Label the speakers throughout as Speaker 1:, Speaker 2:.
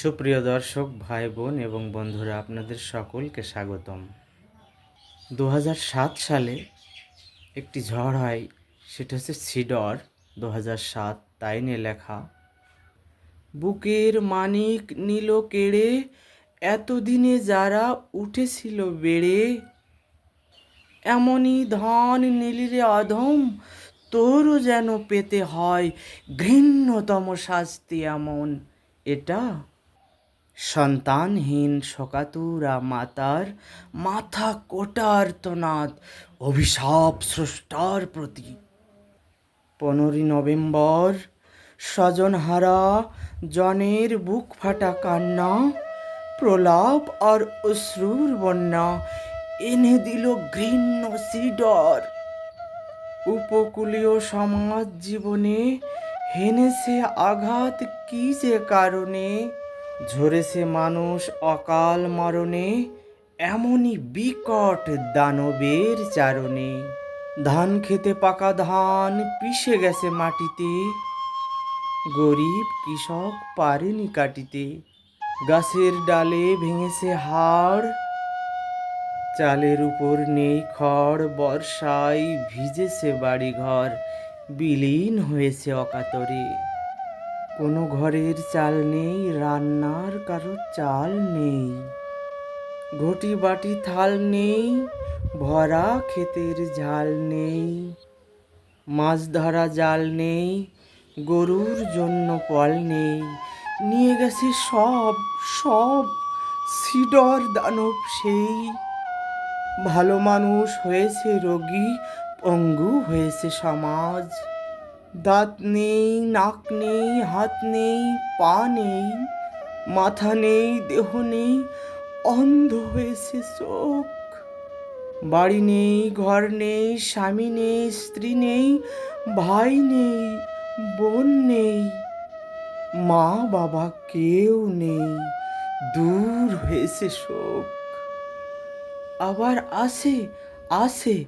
Speaker 1: সুপ্রিয় দর্শক ভাই বোন এবং বন্ধুরা, আপনাদের সকলকে স্বাগতম। দু সালে একটি ঝড় হয়, সেটা হচ্ছে সিডর দু সাত, তাই নিয়ে লেখা। বুকের মানিক নীল কেড়ে, এতদিনে যারা উঠেছিল বেড়ে। এমনই ধন নীলিরে অধম, তোরও যেন পেতে হয় ঘৃণ্যতম শাস্তি এমন। এটা সন্তানহীন শোকাতুরা মাতার মাথা কোটার তনাদ, অভিশাপ স্রষ্টার প্রতি। পনেরোই নভেম্বর, স্বজনহারা, জনের বুক ফাটা কান্না, প্রলাপ আর অশ্রুর বন্যা, এনে দিল ঘৃণ্য সিডর। উপকূলীয় সমাজ জীবনে হেনেছে আঘাত কি যে কারণে? ঝরেছে মানুষ অকাল মরণে, এমনই বিকট দানবের চারণে। ধান খেতে পাকা ধান পিষে গেছে মাটিতে, গরিব কৃষক পারেনি কাটিতে। গাছের ডালে ভেঙেছে হাড়, চালের উপর নেই খড়, বর্ষায় ভিজেছে বাড়িঘর, বিলীন হয়েছে অকাতরে। কোনো ঘরের চাল নেই, রান্নার কারও চাল নেই। ঘটি বাটি থাল নেই, ভরা ক্ষেতের ঝাল নেই। মাছ ধরা জাল নেই, গরুর জন্য পল নেই। নিয়ে গেছে সব সব সিডর দানব সেই। ভালো মানুষ হয়েছে রোগী, পঙ্গু হয়েছে সমাজ। দাঁত নেই, নাক নেই, হাত নেই, পা নেই, মাথা নেই, দেহ নেই, অন্ধ হয়েছে চোখ। বাড়ি নেই, ঘর নেই, স্বামী নেই, স্ত্রী নেই, ভাই নেই, বোন নেই, মা বাবা কেউ নেই, দূর হয়েছে শোক। আবার আসে আসে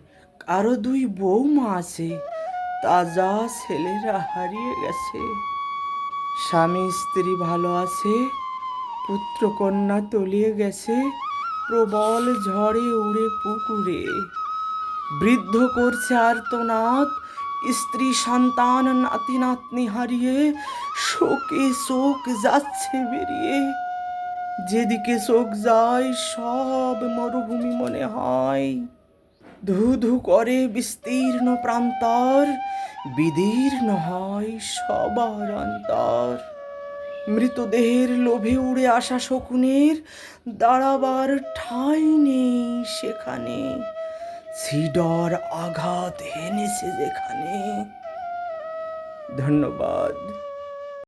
Speaker 1: আরও দুই বৌমা আছে তাজা ছেলেরা হারিয়ে গেছে। স্বামী স্ত্রী ভালো আছে পুত্র কন্যা তলিয়ে গেছে, প্রবল ঝড়ে উড়ে পুকুরে। বৃদ্ধ করছে আর্তনাদ, স্ত্রী, সন্তান, নাতি, নাতনি হারিয়ে শোকে শোক যাচ্ছে বেরিয়ে। যেদিকে চোখ যায়, সব মরুভূমি মনে হয়। ধু ধু করে বিস্তীর্ণ প্রান্তর, বিদীর্ণ হয় সবার অন্তর। মৃতদেহের লোভে উড়ে আসা শকুনের দাঁড়াবার ঠাঁই নেই সেখানে। সিডর আঘাত হেনেছে যেখানে। ধন্যবাদ।